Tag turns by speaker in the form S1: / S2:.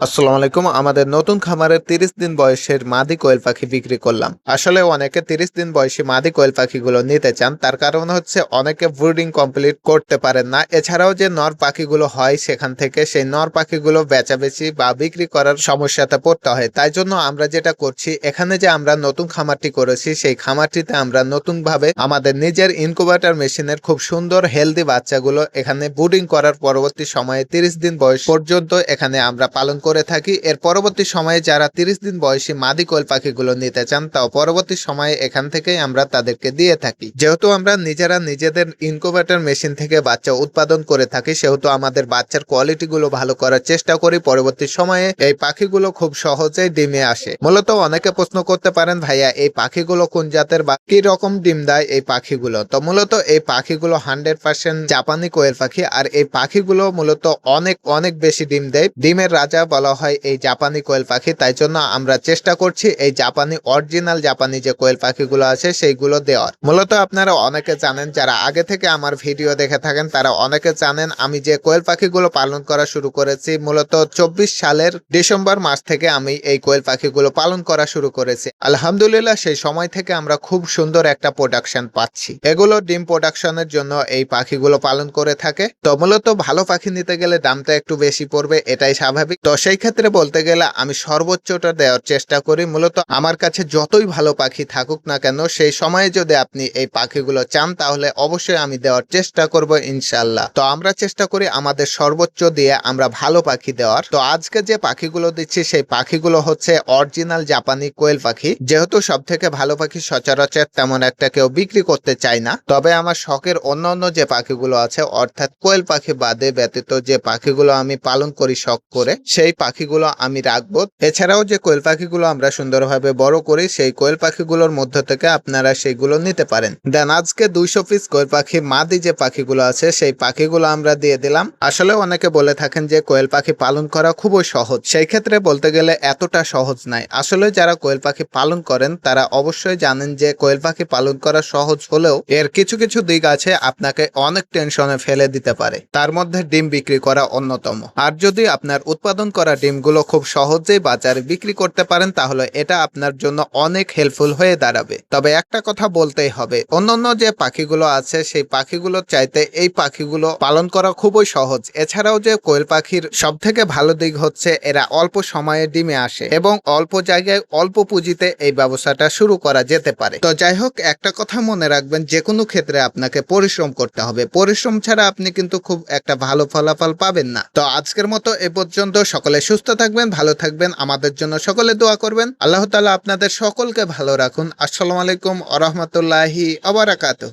S1: আসসালামু আলাইকুম, আমাদের নতুন খামারের তিরিশ দিন বয়সের মাদি কোয়েল পাখি বিক্রি করলাম। আসলে অনেকে তিরিশ দিন বয়সী মাদি কোয়েল পাখিগুলো নিতে চান, তার কারণ হচ্ছে অনেকে ব্রুডিং কমপ্লিট করতে পারেন না। এছাড়াও যে নর পাখিগুলো হয় সেখান থেকে সেই নর পাখিগুলো বেচাবেচি বা বিক্রি করার সমস্যাতে পড়তে হয়। তাই জন্য আমরা যেটা করছি, এখানে যে আমরা নতুন খামারটি করেছি, সেই খামারটিতে আমরা নতুন ভাবে আমাদের নিজের ইনকুবেটর মেশিনের খুব সুন্দর হেলদি বাচ্চাগুলো এখানে ব্রুডিং করার পরবর্তী সময়ে তিরিশ দিন বয়স পর্যন্ত এখানে আমরা পালন করে থাকি। এর পরবর্তী সময়ে যারা তিরিশ দিন বয়সী মাদি কোয়েল পাখিগুলো নিতে চান, তাও পরবর্তী সময়ে এখান থেকেই আমরা তাদেরকে দিয়ে থাকি। যেহেতু আমরা নিজেরা নিজেদের ইনকুবেটর মেশিন থেকে বাচ্চা উৎপাদন করে থাকি, সেহেতু আমাদের বাচ্চার কোয়ালিটি গুলো ভালো করার চেষ্টা করি। পরবর্তী সময়ে এই পাখিগুলো খুব সহজেই ডিমে আসে। মূলত অনেকে প্রশ্ন করতে পারেন, ভাইয়া, এই পাখিগুলো কোন জাতের বা কি রকম ডিম দেয় এই পাখিগুলো? তো মূলত এই পাখিগুলো হান্ড্রেড পার্সেন্ট জাপানি কোয়েল পাখি, আর এই পাখিগুলো মূলত অনেক অনেক বেশি ডিম দেয়। ডিমের রাজা বলা হয় এই জাপানি কোয়েল পাখি। তাই জন্য আমরা চেষ্টা করছি এই জাপানি অরিজিনাল জাপানি যে কোয়েল পাখিগুলো আছে সেইগুলো দেওয়ার। মূলত আপনারা অনেকে জানেন, যারা আগে থেকে আমার ভিডিও দেখে থাকেন, তারা অনেকে জানেন আমি যে কোয়েল পাখিগুলো পালন করা শুরু করেছি মূলত চব্বিশ সালের ডিসেম্বর মাস থেকে আমি এই কোয়েল পাখিগুলো পালন করা শুরু করেছি। আলহামদুলিল্লাহ, সেই সময় থেকে আমরা খুব সুন্দর একটা প্রোডাকশন পাচ্ছি। এগুলো ডিম প্রোডাকশনের জন্য এই পাখিগুলো পালন করে থাকে। তো মূলত ভালো পাখি নিতে গেলে দামটা একটু বেশি পড়বে, এটাই স্বাভাবিক। তো সেই ক্ষেত্রে বলতে গেলে আমি সর্বোচ্চটা দেওয়ার চেষ্টা করি। মূলত আমার কাছে যতই ভালো পাখি থাকুক না কেন, সেই সময়ে যদি আপনি এই পাখিগুলো চান, তাহলে অবশ্যই আমি দেওয়ার চেষ্টা করব ইনশাল্লাহ তো আমরা চেষ্টা করি আমাদের সর্বোচ্চ দিয়ে আমরা ভালো পাখি দেওয়ার। তো আজকে যে পাখিগুলো দিচ্ছি, সেই পাখিগুলো হচ্ছে অরিজিনাল জাপানি কোয়েল পাখি। যেহেতু সব থেকে ভালো পাখি, সচরাচর তেমন একটা কেউ বিক্রি করতে চায় না। তবে আমার শখের অন্যান্য যে পাখিগুলো আছে, অর্থাৎ কোয়েল পাখি বাদে ব্যতীত যে পাখিগুলো আমি পালন করি শখ করে, সেই পাখিগুলো আমি রাখব। এছাড়াও যে কোয়েল পাখিগুলো আমরা সুন্দরভাবে বড় করি, সেই কোয়েল পাখিগুলোর মধ্য থেকে আপনারা সেইগুলো নিতে পারেন। দেন আজকে দুইশো পিস কোয়েল পাখি, মাদি যে পাখিগুলো আছে, সেই পাখিগুলো আমরা দিয়ে দিলাম। আসলে অনেকে বলে থাকেন যে কোয়েল পাখি পালন করা খুবই সহজ। সেই ক্ষেত্রে বলতে গেলে এতটা সহজ নাই। আসলে যারা কোয়েল পাখি পালন করেন, তারা অবশ্যই জানেন যে কোয়েল পাখি পালন করা সহজ হলেও এর কিছু কিছু দিক আছে আপনাকে অনেক টেনশনে ফেলে দিতে পারে। তার মধ্যে ডিম বিক্রি করা অন্যতম। আর যদি আপনার উৎপাদন করা ডিমগুলো খুব সহজেই বাজারে বিক্রি করতে পারেন, তাহলে এটা আপনার জন্য অনেক হেল্পফুল হয়ে দাঁড়াবে। তবে একটা কথা বলতেই হবে, অন্যান্য যে পাখিগুলো আছে, সেই পাখিগুলোর চাইতে এই পাখিগুলো পালন করা খুবই সহজ। এছাড়াও যে কোয়েল পাখির সব থেকে ভালো দিক হচ্ছে, এরা অল্প সময়ে ডিমে আসে এবং অল্প জায়গায় অল্প পুঁজিতে এই ব্যবসাটা শুরু করা যেতে পারে। তো যাই হোক, একটা কথা মনে রাখবেন যে কোনো ক্ষেত্রে আপনাকে পরিশ্রম করতে হবে। পরিশ্রম ছাড়া আপনি কিন্তু খুব একটা ভালো ফলাফল পাবেন না। তো আজকের মতো এ পর্যন্ত, সকলে সুস্থ থাকবেন, ভালো থাকবেন। আমাদের জন্য সকলে দোয়া করবেন। আল্লাহ তালা আপনাদের সকলকে ভালো রাখুন। আসসালামু আলাইকুম আরহামতুল্লাহি রহমতুল্লাহি আবরাকাত